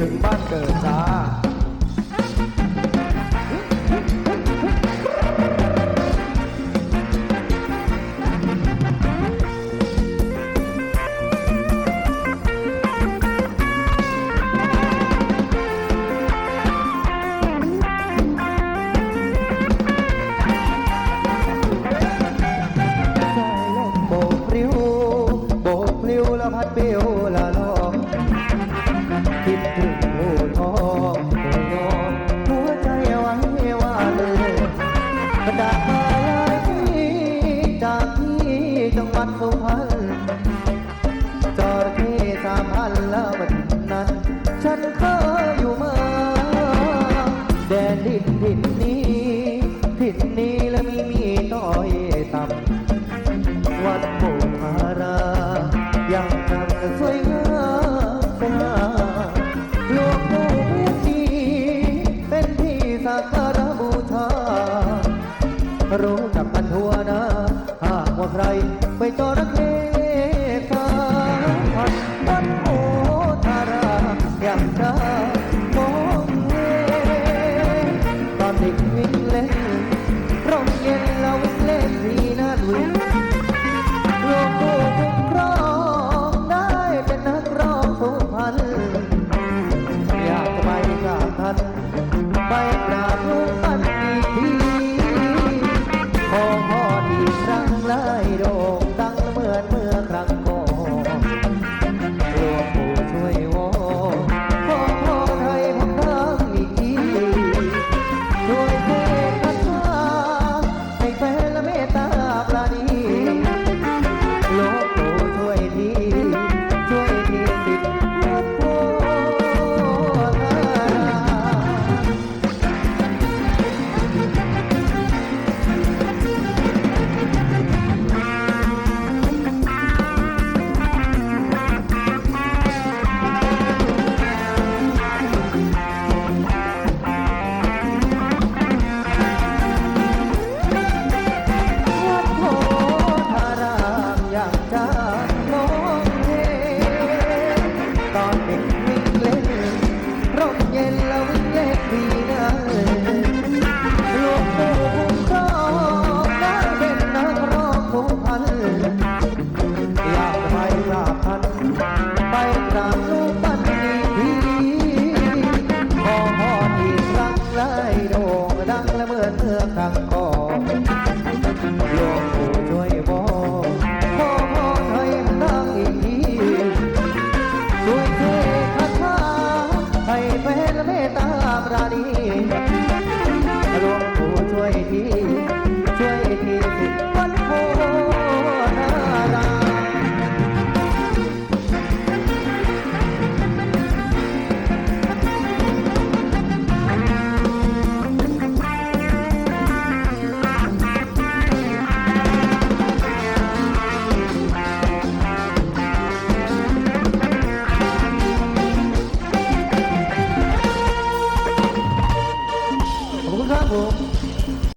ถึงบ้านเกิดจ้าโบกปลิวโบกปลิวแล้วพัดเปลิวละลอง คิดถึงผู้ทองผู้นอนหัวใจไว้ว่าเลยกระดาษมาลายที่จากที่จังหวัดสุพรรณจอระเข้สามพันแล้ววันนั้น ฉันเคยอยู่มา แดนดินถิ่นนี้ถิ่นนี้และมีมีต้อย ไปจร ไปกราบรูปปั้นดีขอพรอีกรั้ได้โด่งดังและเหมือนเมื่อหัก่อหลวงปู่ช่วยบอกขอพรให้ดังอีกทีวยเทคาถาให้แฟนเมตตาปราณีหลวงปู่ช่วยที